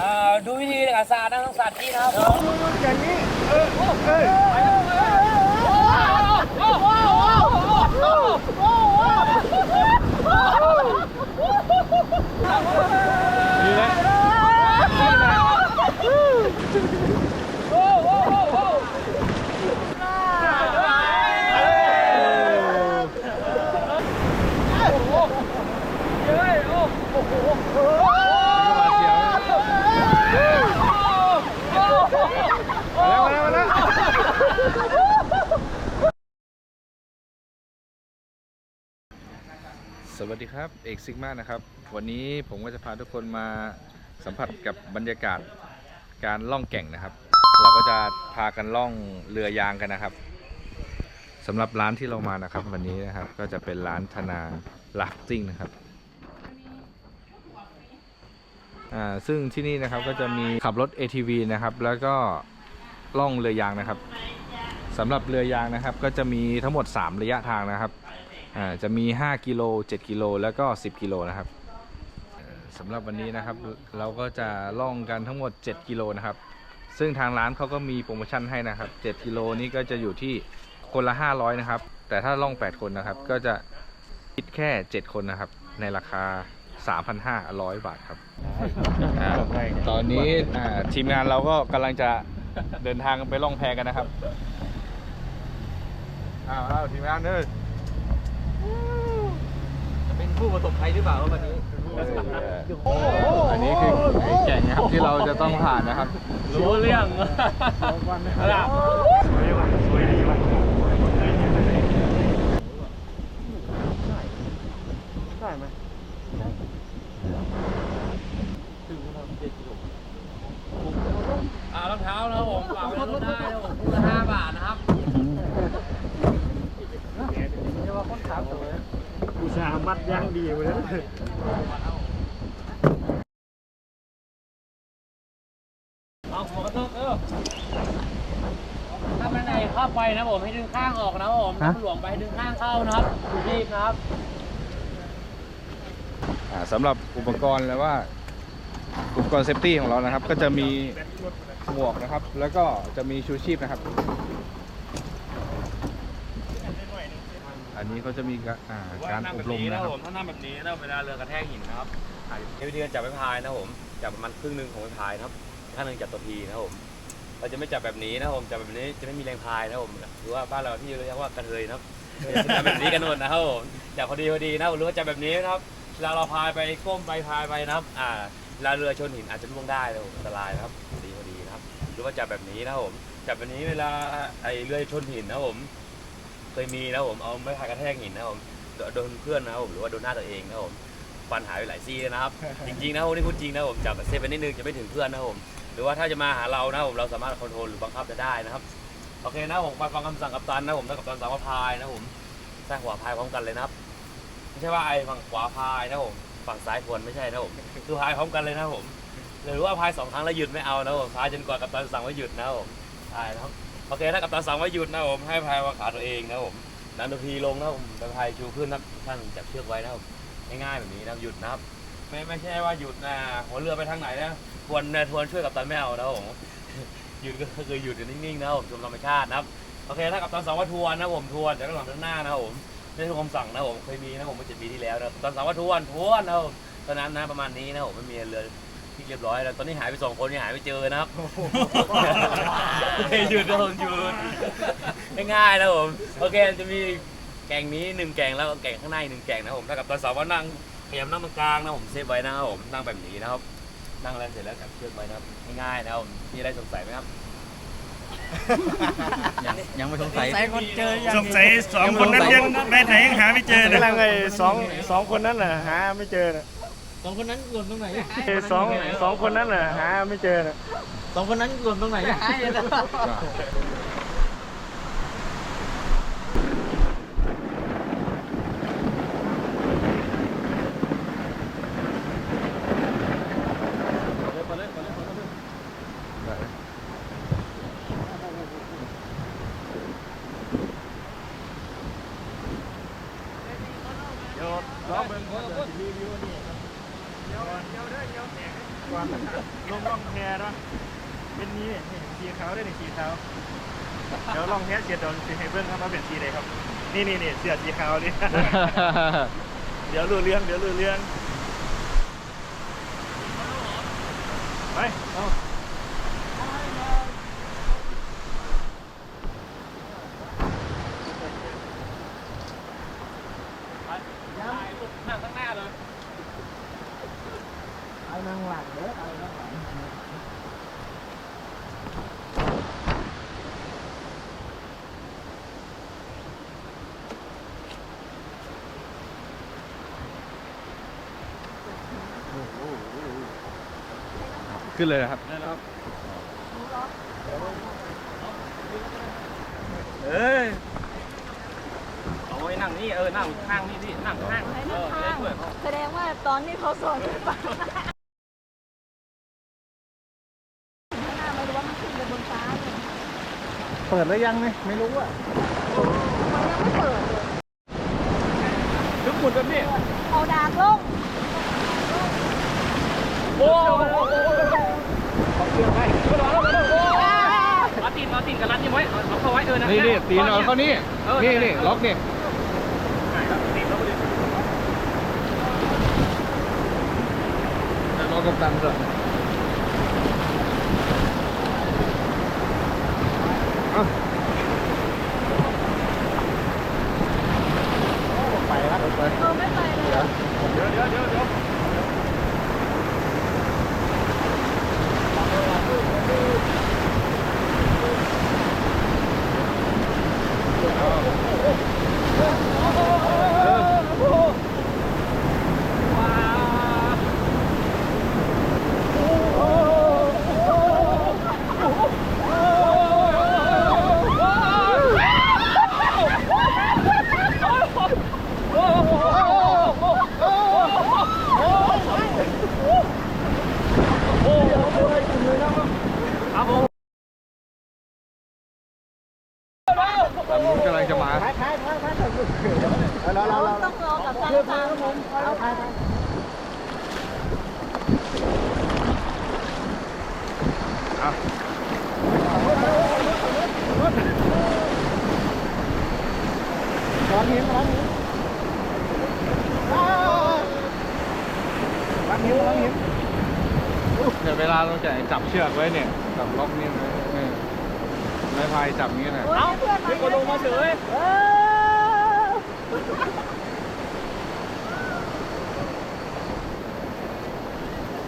อ่าดูวิธีการสาดนะต้องสาดที่นะครับอย่างนี้เออเออแล้ว วัสดีครับ เอกซิกมานะครับ วันนี้ผมก็จะพาทุกคนมาสัมผัสกับบรรยากาศการล่องแก่งนะครับ เราก็จะพากันล่องเรือยางกันนะครับสำหรับร้านที่เรามานะครับ วันนี้นะครับก็จะเป็นร้านธนาลาฟติ้งนะครับอ่าซึ่งที่นี่นะครับก็จะมีขับรถ ATV นะครับ แล้วก็ล่องเรือยางนะครับสำหรับเรือยางนะครับ ก็จะมีทั้งหมด 3 ระยะทางนะครับ อ่าจะมี 5 กิโล 7 กิโล แล้วก็ 10 กิโลนะครับสำหรับวันนี้นะครับเราก็จะล่องกันทั้งหมด 7 กิโลนะครับ ซึ่งทางร้านเขาก็มีโปรโมชั่นให้นะครับ 7 กิโลนี้ก็จะอยู่ที่คนละ 500 นะครับ แต่ถ้าล่อง 8 คนนะครับ ก็จะคิดแค่ 7 คนนะครับ ในราคา 3,500 บาทครับอตอนนี้ทีมงานเราก็กำลังจะเดินทางไปล่องแพกันนะครับอ้าวอ้าทีมงานเด้อ ผู้ประสบภัยหรือเปล่าวันนี้อันนี้คือไอ้แก่งนะครับที่เราจะต้องผ่านนะครับ รู้เรื่องได้ไหมอ่ารองเท้านะครับผมฝากไว้ในรถได้นะครับผมคู่ละห้าบาทนะครับ อุตส่าห์มัดย่างดีไปเลยเอาหัวกระตุกเออถ้าไปไหนเข้าไปนะผมให้ดึงข้างออกนะครับผมถ้าหลวมไปให้ดึงข้างเข้านะครับรีบนะครับอ่าสำหรับอุปกรณ์แล้วว่า อุปกรณ์เซฟตี้ของเรานะครับ ก็จะมีหมวกนะครับ แล้วก็จะมีชูชีพนะครับ อั นนี้เขาจะมีกะอ่าการอบรมนะครับมถ้านั่งแบบนี้นะเวลาเรือกระแทกหินนะครับเอวิธีการจับไม้พายนะครับผมจับประมาณครึ่งหนึ่งของไม้พายนะครับข้างหนึ่งจับตัวพีนะครับผมเราจะไม่จับแบบนี้นะครับผมจับแบบนี้จะไม่มีแรงพายนะครับผมหรือว่าบ้านเราที่เรียกว่ากระเทยนะครับจับแบบนี้กันหมดนะครับผมจับพอดีพอดีนะครับหรือว่าจับแบบนี้นะครับเวลาเราพายไปก้มไปพายไปนะครับอ่าเวลาเรือชนหินอาจจะล่วงได้นะครับผมอันตรายนะครับพอดีพอดีนะครับ หรือว่าจับแบบนี้นะครับผมจับแบบนี้เวลาไอเรือชนหินนะครับผม เคยมีนะผมเอาไม้พายกระแทกหินนะผมโดโดนเพื่อนนะผมหรือว่าโดนหน้าตัวเองนะผมฟันหายไปหลายซี่เลยนะครับ จริงๆนะผมนี่พูดจริงนะผมจับเซฟไปนิดนึงจะไม่ถึงเพื่อนนะผมหรือว่าถ้าจะมาหาเรานะผมเราสามารถคอนโทรลหรือบังคับจะได้นะครับโอเคนะผมฟังฟังคำสั่งกัปตันนะผมถ้ากัปตันสั่งว่าพายนะผมซ้ายขวาพายพร้อมกันเลยนะครับไม่ใช่ว่าไอ้ฝั่งขวาพายนะผมฝั่งซ้ายทวนไม่ใช่นะผมคือพายพร้อมกันเลยนะผมหรือว่าพายสองครั้งแล้วหยุดไม่เอานะผมพายจนกว่ากัปตันสั่งว่าหยุดนะผมใช่นะครับ โอเคถ้ากัปตันสั่งว่าหยุดนะผมให้พายว่าขาตัวเองนะผมนันทพีลงนะผมตะพายชูขึ้นนะท่านจับเชือกไว้นะครับง่ายๆแบบนี้นะหยุดนะครับ ไม่ไม่ใช่ว่าหยุดนะหัวเรือไปทางไหนนะทวนนะทวนช่วยกับตันไม่เอานะผมหยุดก็คือหยุดอยู่นิ่งๆนะผมชมธรรมชาตินะครับโอเคถ้ากับตันสองว่าทวนนะผมทวนจากหลังด้านหน้านะผมนี่คือคำสั่งนะผมเคยมีนะผมเมื่อเจ็ดปีที่แล้วนะตอนสองว่าทวนทวนนะผมตอนนั้นนะประมาณนี้นะผมไม่มีเรือที่เรียบร้อยแล้วตอนนี้หายไปสองคนยังหายไม่เจอนะครับ หยุดนะผมหยุดง่ายๆนะผมโอเคจะมีแกงนี้หนึ่งแกงแล้วก็แกงข้างในหนึ่งแกงนะครับผมถ้ากับตอนสาวว่านั่งพยายามนั่งตรงกลางนะผมเซฟไว้นะครับผมนั่งแบบนี้นะครับ นั่งแล้วเสร็จแล้วจับเชือกไว้นะครับง่ายๆนะครับผมมีอะไรสงสัยไหมครับ ยังยังไม่สงสัยสงสัยสองคนนั้นยังไปไหนยังหาไม่เจอเลยกำลังไอ้สองสองคนนั้นน่ะหาไม่เจอน่ะสองคนนั้นหล่นตรงไหน ไอ้สองสองคนนั้นน่ะหาไม่เจอน่ะ สองคนนั้นหล่นตรงไหนเดี๋ยวรอเบิ่งก่อนเดี๋ยวรีวิวนี่เดี๋ยเดี๋ยวเด้อเดี๋ยวก่อนลงล่องแพนะ เป็นนี้นี่สีขาวได้หนึ่งสีขาวเดี๋ยวลองแพเสียดี๋ยวสิให้เบิ้งครับว่าเป็นสีใดครับ นี่นี่นี่เสื้อสีขาวนี่ เดี๋ยวรู้เรื่องเดี๋ยวรู้เรื่องไปเอา นั่งข้างหน้าเลย เอานั่งหลังเด้อเอานั่งหลัง ขึ้นเลยนะครับ เอ้ยเอาไว้นั่งนี่เออ นั่งข้างนี่พี่ นั่งข้างให้เอนั่งอข้างได้ด้วยเขา แสดงว่าตอนนี้เขาสอนขึ้นไปข้างหน้าไม่รู้ว่ามันขึ้นไปบนฟ้าเลยเปิดแล้วยังไหมไม่รู้อะมันยังไม่เปิดเลยถึงหมุนแบบนี้เอาดากลง โอ้โหเอาตีนเอาตีนกับรัดนี่ไว้เอาเข้าไว้เออนะนี่นี่ตีนเอาเข้านี่นี่นี่ล็อกนี่ล็อกกับตันก่อนเอา ไปแล้วไป เออไม่ไปเลย เดี๋ยวเดี๋ยวเดี๋ยวเดี๋ยว ลำนู้นกำลังจะมา เราเราต้องรอกับตันตามเอาไปร้อนหินร้อนหินร้อนหินร้อนหินเดี๋ยวเวลาเราจะจับเชือกไว้เนี่ยจับล็อกนี่ไว้เนี่ยไม้พายจับนี้นะโอ้ยเพื่อนมีคนลงมาเฉย เออ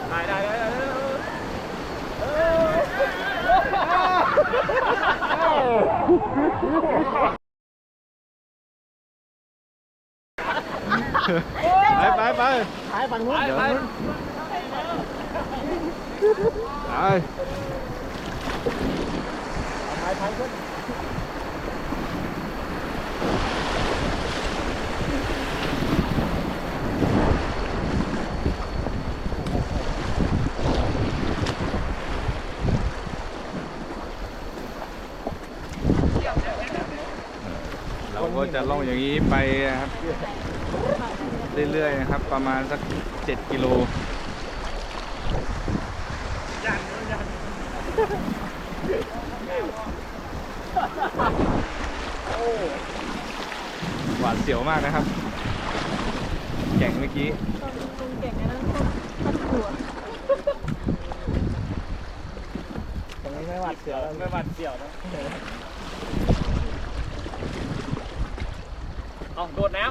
ได้ได้ได้ได้ไปไปไป หายฝั่งนู้น ไปไป ไป หายฝั่งนู้น เราก็ จะล่องอย่างนี้ไปนะครับ เรื่อยๆนะครับ ประมาณสัก 7 กิโลหวาดเสียวมากนะครับ แก่งเมื่อกี้ตอนลุงเก่งอันนั้นคนขัดขวดตรงนี้ไม่หวัดเสียวไม่หวัดเสียวนะ เอาโดดน้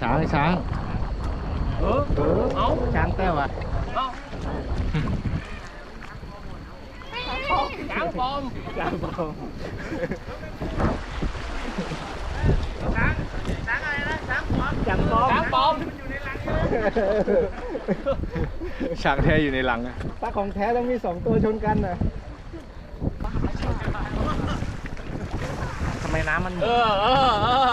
ช้างช้างำเออเออเอาช้างแต้วอะเอาช้างปลอมช้างปลอมช้างช้างอะไรนะช้างปลอมช้างปลอมช้างปลอมช้างแท้อยู่ในหลังอะถ้าของแท้ต้องมีสองตัวชนกันนะ ทำไมน้ำมันเออเออเออ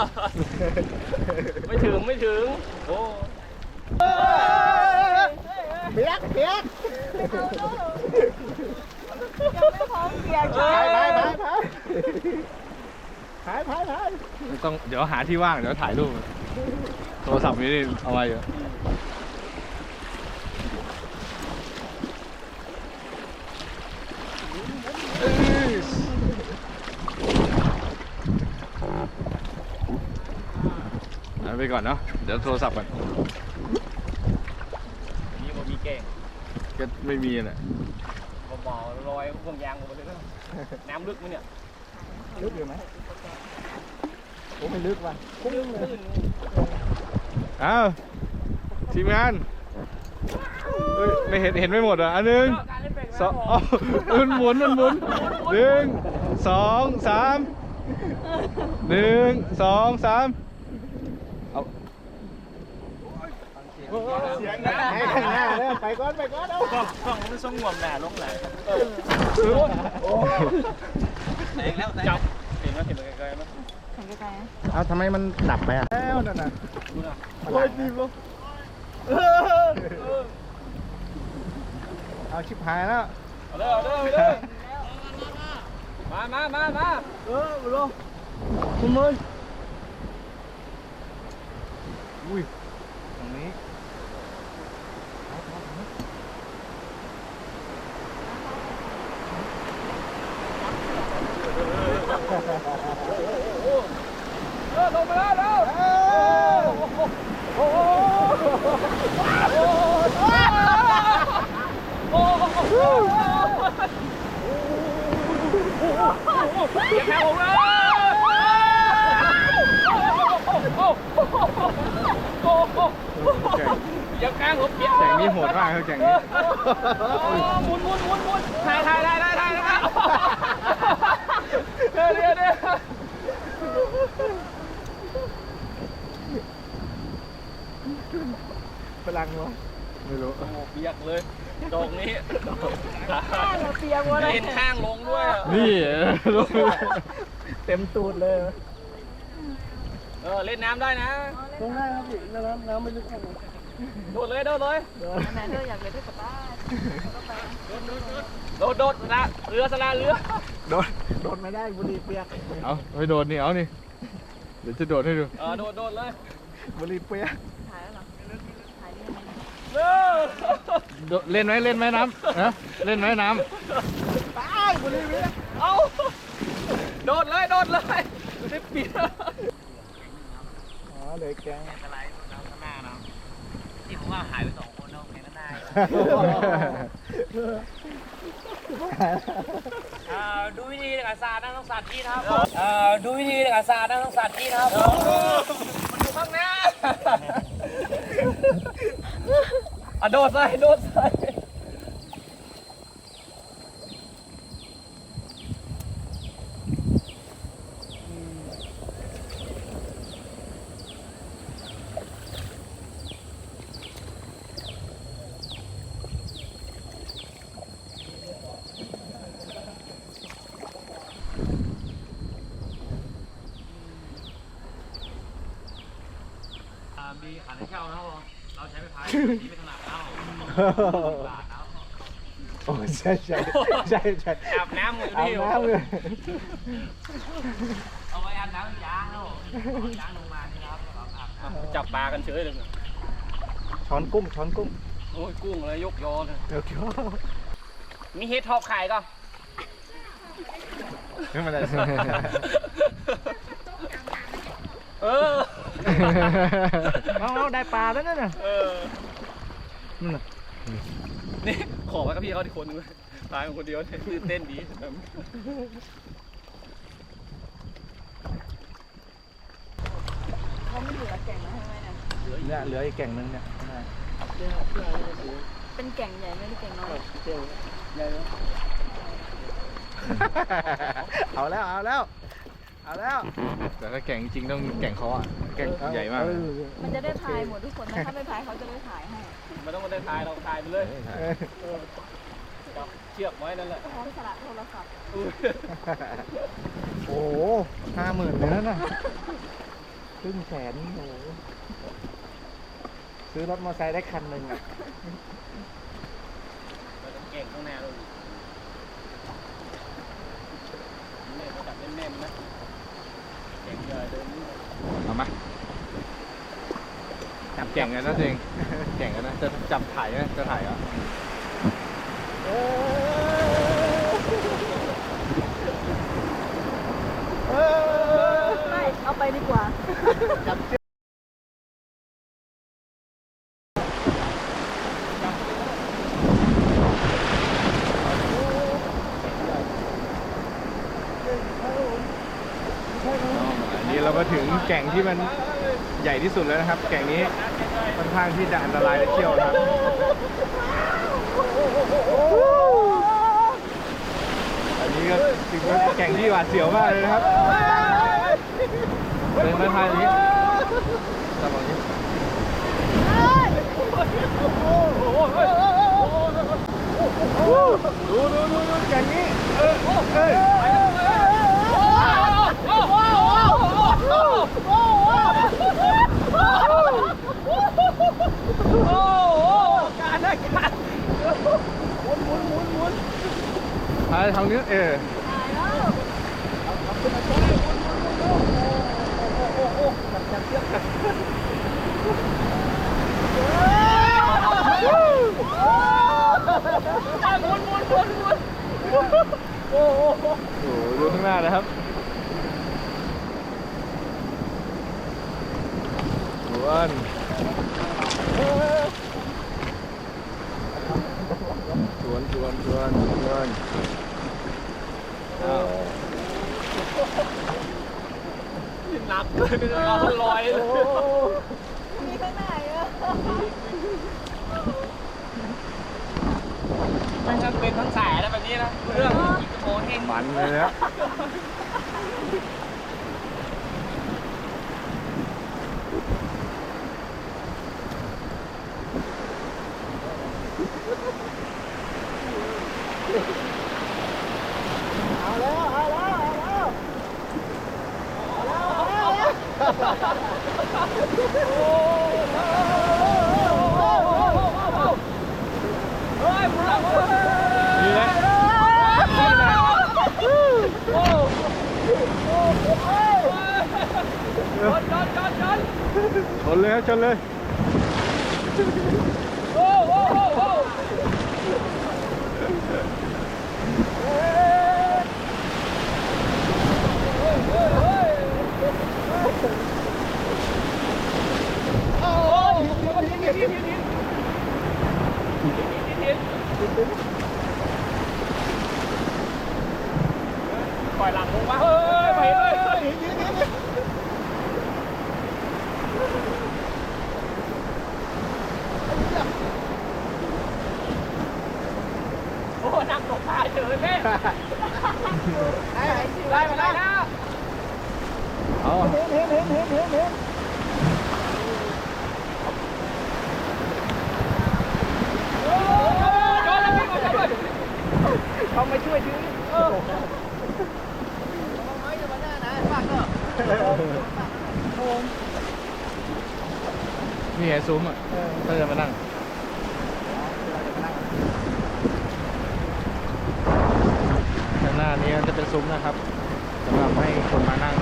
ไม่ถึงไม่ถึง โอ้เปียกเปียกยังไม่พร้อมเปียกไปใช่ไปไปไปไปไปไปต้องเดี๋ยวหาที่ว่างเดี๋ยวถ่ายรูปโทรรศัพท์นี้นี่เอาไว้เยอะ ไปก่อนเนาะ เดี๋ยวโทรศัพท์ก่อนนี่มันมีเก่งก็ไม่มีแหละบ่บ่อลอยพวงยางหมดเลยนะน้ำลึกมั้ยเนี่ยลึกอยู่ไหมโอ้ไม่ลึกว่ะอ้าวทีมงานเฮ้ยไม่เห็นเห็นไม่หมดอะอันหนึ่งสองอ๋อมันหมุนมันหมุนหนึ่งสองสามหนึ่งสองสามเอา เสียงนะให้ข้างหน้าเด้อไปก่อนไปก่อนเอากล้องกล้องมันส่งงวมหน้าลงไหลจับเห็นไหมเห็นไกลๆไหมแข่งไกลๆนะเอาทำไมมันดับไปอะแล้วนั่นน่ะโอ้ยดีบ่เอาชิบหายแล้วเอาเลยเอาเลยเอาเลยมามามามาเออบุโรคุณมืออุ้ยตรงนี้ เออลงมาแล้วแล้วโอ้โหอย่าแพ้ผมเลยอย่าแกล้งผมเปียก แข่ง นี้โหดมากครับแข่งนี้หมุนหมุนหมุนหมุนถ่ายถ่ายถ่ายถ่ายถ่ายนะครับเดี๋ยวเดี๋ยวเดี๋ยวพลังวะไม่รู้โอ้เปียกเลยดอกนี้ข้างเราเปียกหมดเลยเห็นข้างลงด้วย นี่รู้เต็มตูดเลย เออเล่นน้ำได้นะตรงได้ครับพี่น้ำน้ำไม่ลึกขนาด โดดเลยโดดเลยไหนเธออยากเรียนด้วยกับบ้านก็ไปโดดโดดนะเรือสลาเรือโดนโดนไม่ได้บุหรี่เปียกเอาไปโดดนี่เอานี่เดี๋ยวจะโดดให้ดูเออโดดโดดเลยบุหรี่เปียกถ่ายแล้วเหรอถ่ายนี่ไหมเร็วโดดเล่นไหมเล่นไหมน้ำนะเล่นไหมน้เอาโดดเลยโดดเลยได้เปียกอ๋อเลยแก ว่าหายไปสองคนเนาะแข่งข้างหน้าำอ่าดูวิธีในการสาดนั่งต้องสาดที่นะครับอ่าดูวิธีในการสาดนั่งต้องสาดที่นะครับมันอยู่ข้างหน้าอะโดดใส่โดดใส่ มีขันให้เช่านะครับผมเราใช้ไม้พายที่ไม่ถนัดนะครับผมบาทนะครับ โอ้ใช่ใช่ใช่ใช่อาบน้ำมือเอาดิน้ำเลยเอาไว้อาบน้ำยางนะครับผมยางลงมานี่ครับอาบน้ำจับปลากันเฉยเลยช้อนกุ้งช้อนกุ้งโอ้ยกุ้งเลยยกยอเลยเดี๋ยวเกี่ยวมีเฮดท็อปขายก็ ไม่เป็นไรเออ เอาเอาได้ปลาแล้วนั่นน่ะเออ นั่นน่ะ นี่ขอไว้กับพี่เขาที่คนนึงตายคนเดียวตื่นเต้นดีเขาไม่เหลือแก่งแล้วใช่ไหมเนี่ยเนี่ยเหลืออีกแก่งนึงเนี่ยเป็นแก่งใหญ่ไม่ได้แก่งน้อยเอาแล้วเอาแล้ว เอาแล้วแต่ถ้าแข่งจริงต้องแข่งเขาอะแข่งใหญ่มากเอเลยอมันจะได้พายหมดทุกคนนะถ้าไม่พายเขาจะได้ถ่ายให้ไม่ต้องมาได้ทายเราทายไปเลยเออจับเชือกไว้นั่นแหละพร้อมสละโทรศัพท์โอ้โหห้าหมื่นเลยนั่นน่ะครึ่งแสนโอ้โหซื้อรถมอเตอร์ไซค์ได้คันหนึ่งอะเราจะเก่งข้างหน้าเลยเนี่ยเราจับแน่นๆนะ เก่งเลยเดินนี่เอามาจับแข่งกันนะเองแข่งกันนะ จะจับถ่ายไหมจะถ่ายเหรอะไม่เอาไปดีกว่าอันนี้เรา แก่งที่มันใหญ่ที่สุดแล้วนะครับ แก่งนี้ค่อนข้างที่จะอันตรายและเที่ยวนะครับอันนี้ก็ถือว่าแก่งที่หวาดเสียวมากเลยนะครับเดินมาทางนี้ตามองนี้ดูดูดูดูแก่งนี้เออเอ้ ยถ่ายทางนี้เออโอ้โหดูข้างหน้านะครับ สวนสวนสวนสวนสวนอ้าวหนักเลยเป็นเราลอยเลยมีข้างในอะไม่ทั้งเป็นทั้งสายแล้วแบบนี้นะเรื่องอีกโมเฮงมันเลยนะ เอาแล้ว เอาแล้ว เอาแล้วนี่และชนเลยครับชนเลยปล่อยหลังลงมาเฮ้ยไปเลย โอ้นั่งตกปลาเฉยแม่ได้มาได้นะ เอาเห็นเห็นเห็นเห็นเห็นเห็นเขามาช่วยถือนี่ไงซุ้มอะถ้าจะมานั่งข้างหน้านี้จะเป็นซุ้มนะครับสำหรับให้คนมานั่ง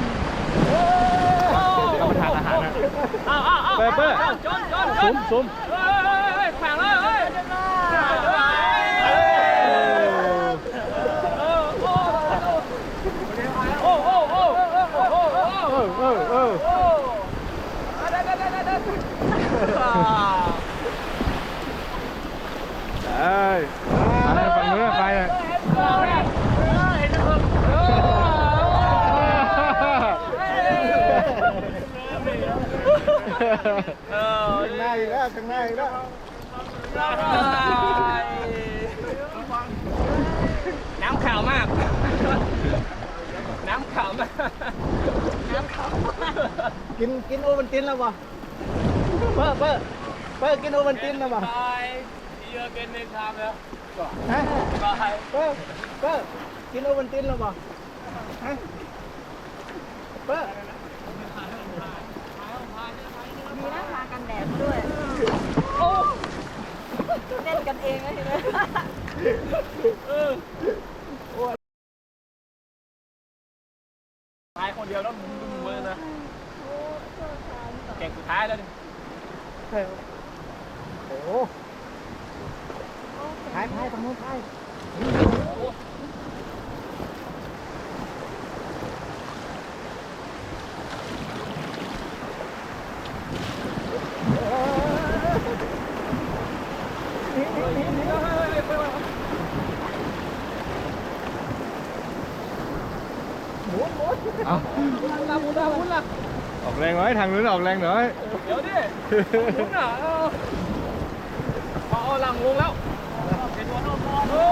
รับประทานอาหารนะอ้าวอ้าวอ้าวเปเปอร์จนจนจซุ้นมซุ้ม เฮ้ยเฮ้ยเฮ้ยแข่งเลยเฮ้ยโอ้โอ้โอ้โอ้โอ้โอ้ เออเออเออ โอ้ได้ได้ได้ได้ได้ เอ้อะไรฝั่งนู้นไปเลยเออข้างหน้าอีกแล้วข้างหน้าอีกแล้วน้ำขาวมาก น้ำขาวมากกินกินโอวันตินแล้วป่ เปิ้ลเปิ้ลเปิ้ลกินโอวันตินแล้วป่ะตายเยอะเกินในชามแล้วฮะตายเปิ้ลเปิ้ลกินโอวันตินแล้วป่ะฮะเปิ้ลมีหน้าทากันแดดด้วยเล่นกันเองนะทีนี้ตายคนเดียวแล้วมึงมือนะเก่งสุดท้ายแล้วดิ ใช่ครับโอ้โหพายพายตรงนู้นพายหมุนหมุนเอาหมุนละหมุนละหมุนละ ออกแรงหน่อยทางนู้นออกแรงหน่อย เดี๋ยวดิหมุนอะเอาเอาหลังลงแล้วเป็นตัวโน้ตโอ้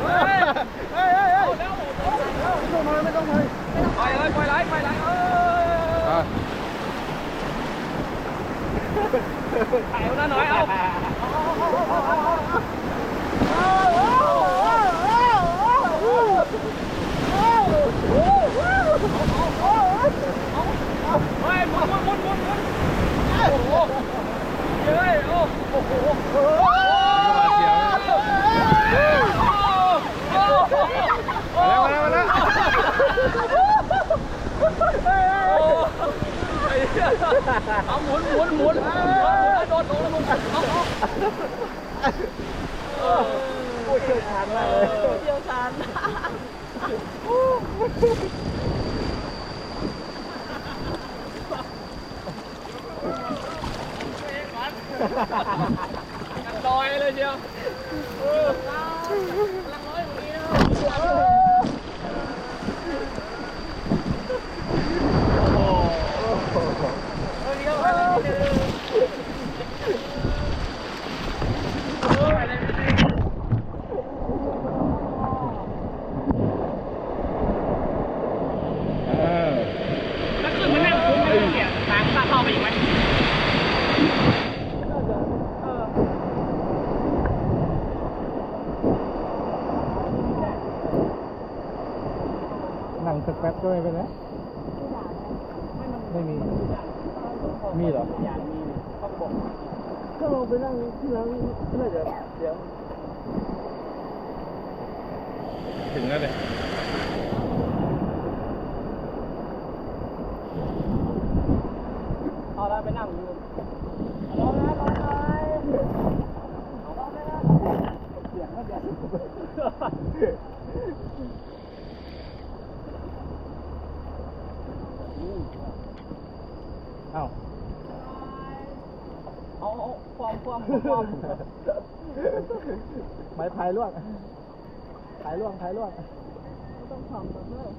เฮ้ยเฮ้ยเฮ้ยเฮ้ยไม่ต้องมาไม่ต้องมาไปเลยไปไหลไปไหลเอออะถ่ายเอาหน้อยเอา เฮ้ยหมุนหมุนหมุนหมุนโอ้โห เฮ้ยโอ้โอ้โหเสียวโอ้โหมาหมุนหมุนหมุนโดนโดนลงเอาเอาพูดเชี่ยวชาญมากเลยเดียวกัน ลอยเลยเชียว เออ ถ้าขึ้นมานั่งคุ้มไม่ต้องเสียตังค์เข้าไปอีกไหม หนังสักแป๊บก็ไม่เป็นไรไม่มี มีเขาบอถ้าเราไปนั่งที่นั่งน่าจะเดี๋ยวถึงแล้วเลย เอาได้ไปนั่งอยู่เสียงก็เดี๋ยวเอ้า เอาเอาความความความไม้พายล่วงพายล่วงพายล่วงต้องความแบบเลย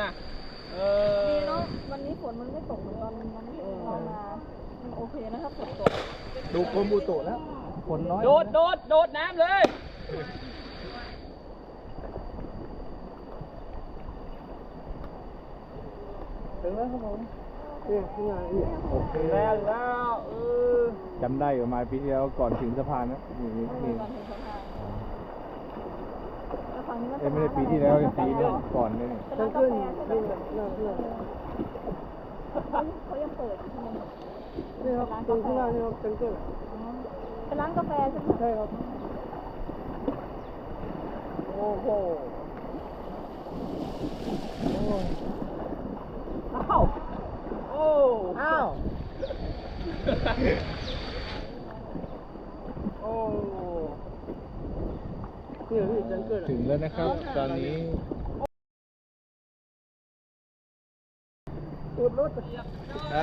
นะเอดีอเนาะวันนี้ฝนมันไม่ตกเหมือนตอนวันนี้เรามาโอเคนะครับฝนตก ดูกรมอุตุแล้ว ฝนน้อย โดดโดดโดดน้ำเลย ถึงแล้วครับผมเนี่ยข้างในเนี่ยโอเคแล้วแล้วเออจำได้อยู่มาปีที่แล้วก่อนถึงสะพานนะนี่นี่ไม่นี่ได้วันถึงสะพานแล้วฝั่งนี้มันเอ้ยไม่ได้ปีที่แล้วปีนี้ก่อนเลยนี่เป็นทั้ร้างนกาขึ้นแฟใช่ไหมนี่น่าเชื่อเขายังเปิดใช่ไหมนี่ครับตรงข้างหน้านี่ครับจังเกิลเป็นร้านกาแฟใช่ไหมใช่ครับโอ้โหโอ้อ้าวโอ้อ้าวโอ้นี่พี่จังเกิลถึงแล้วนะครับ ตอนนี้ตูดรถได้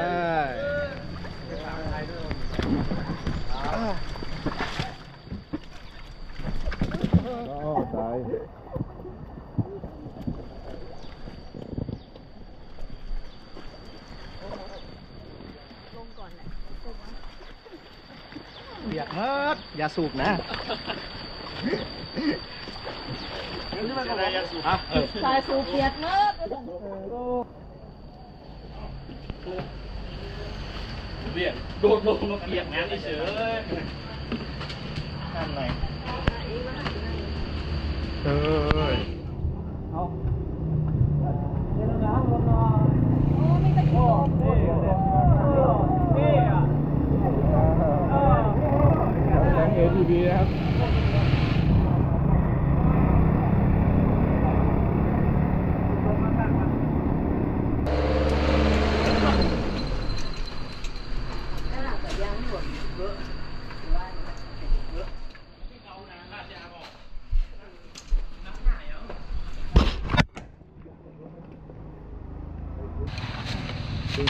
โอ้ตาย เบียดเฮิร์ดอย่าสูบนะสายสูบเปียกเนอะเบียดโดดลงมาเปียกน้ำเฉยด้านในเอ้ยเอา ดีนะครับ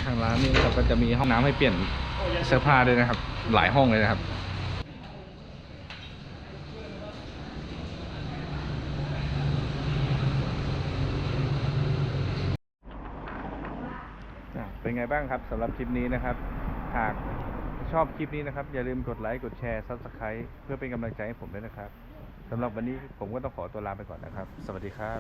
ทางร้านนี้เราก็จะมีห้องน้ำให้เปลี่ยนเสื้อผ้าด้วยนะครับ หลายห้องเลยนะครับ บ้างครับสำหรับคลิปนี้นะครับ หากชอบคลิปนี้นะครับ อย่าลืมกดไลค์กดแชร์ซับสไคร b ์เพื่อเป็นกำลังใจให้ผมด้วยนะครับสำหรับวันนี้ผมก็ต้องขอตัวลาไปก่อนนะครับ สวัสดีครับ